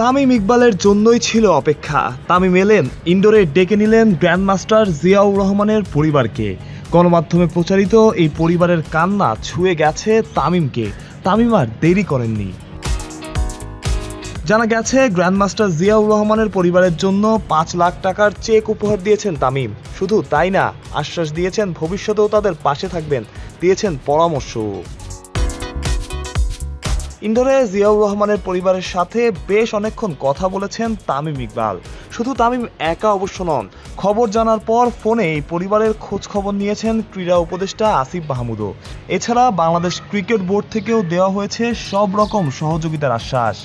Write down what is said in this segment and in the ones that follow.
তামিম ইকবালের জন্যই ছিল অপেক্ষা। তামিম এলেন ইন্ডোরে ডেকে নিলেন গ্র্যান্ডমাস্টার জিয়াউর রহমানের পরিবারকে। গণমাধ্যমে প্রচারিত এই পরিবারের কান্না ছুঁয়ে গেছে তামিমকে। তামিম আর দেরি করেননি। জানা গেছে, গ্র্যান্ডমাস্টার জিয়াউর রহমানের পরিবারের জন্য পাঁচ লাখ টাকার চেক উপহার দিয়েছেন তামিম। শুধু তাই না, আশ্বাস দিয়েছেন ভবিষ্যতেও তাদের পাশে থাকবেন, দিয়েছেন পরামর্শ ইন্ডোরে জিয়াউর রহমানের পরিবারের সাথে বেশ অনেকক্ষণ কথা বলেছেন তামিম ইকবাল। শুধু তামিম একা অবশ্য নন, খবর জানার পর ফোনে পরিবারের খোঁজ খবর নিয়েছেন ক্রীড়া উপদেষ্টা আসিফ মাহমুদও। এছাড়া বাংলাদেশ ক্রিকেট বোর্ড থেকেও দেওয়া হয়েছে সব রকম সহযোগিতার আশ্বাস।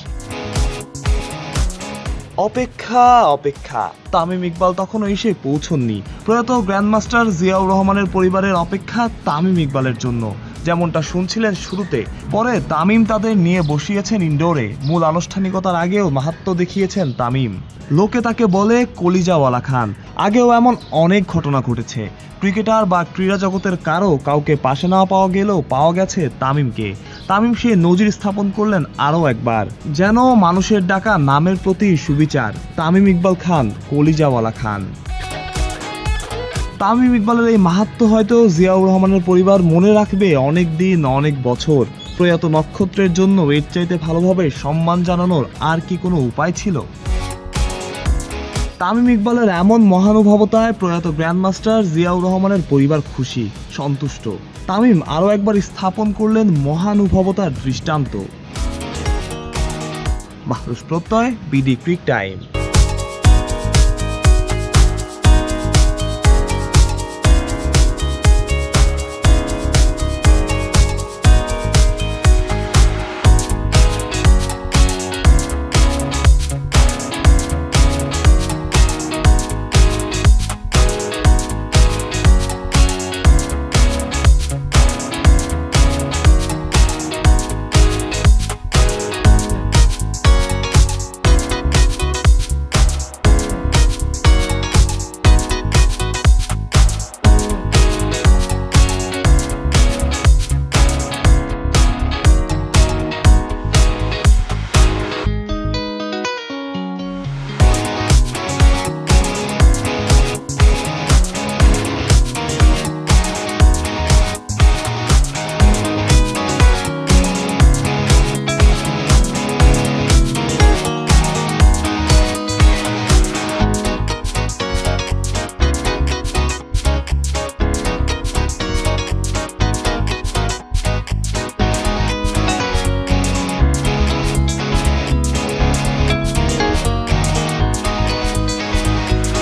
অপেক্ষা অপেক্ষা, তামিম ইকবাল তখনও এসে পৌঁছননি। প্রয়াত গ্র্যান্ডমাস্টার জিয়াউর রহমানের পরিবারের অপেক্ষা তামিম ইকবালের জন্য। যেমনটা শুনছিলেন শুরুতে, পরে তামিম তাদের নিয়ে বসিয়েছেন ইনডোরে। মূল আনুষ্ঠানিকতার আগেও মাহাত্ম দেখিয়েছেন তামিম। লোকে তাকে বলে কলিজাওয়ালা খান। আগেও এমন অনেক ঘটনা ঘটেছে। ক্রিকেটার বা ক্রীড়া জগতের কারও কাউকে পাশে না পাওয়া গেলেও পাওয়া গেছে তামিমকে। তামিম সে নজির স্থাপন করলেন আরও একবার। যেন মানুষের ডাকা নামের প্রতি সুবিচার। তামিম ইকবাল খান, কলিজাওয়ালা খান। তামিম ইকবালের এই মাহাত্ম হয়তো জিয়াউর রহমানের পরিবার মনে রাখবে অনেক দিন, অনেক বছর। প্রয়াত নক্ষত্রের জন্য এর চাইতে ভালোভাবে সম্মান জানানোর আর কি কোনো উপায় ছিল? তামিম ইকবালের এমন মহানুভবতায় প্রয়াত গ্র্যান্ডমাস্টার জিয়াউর রহমানের পরিবার খুশি, সন্তুষ্ট। তামিম আরও একবার স্থাপন করলেন মহানুভবতার দৃষ্টান্ত। মাহরুষ প্রত্যয়, বিডি ক্রিক টাইম।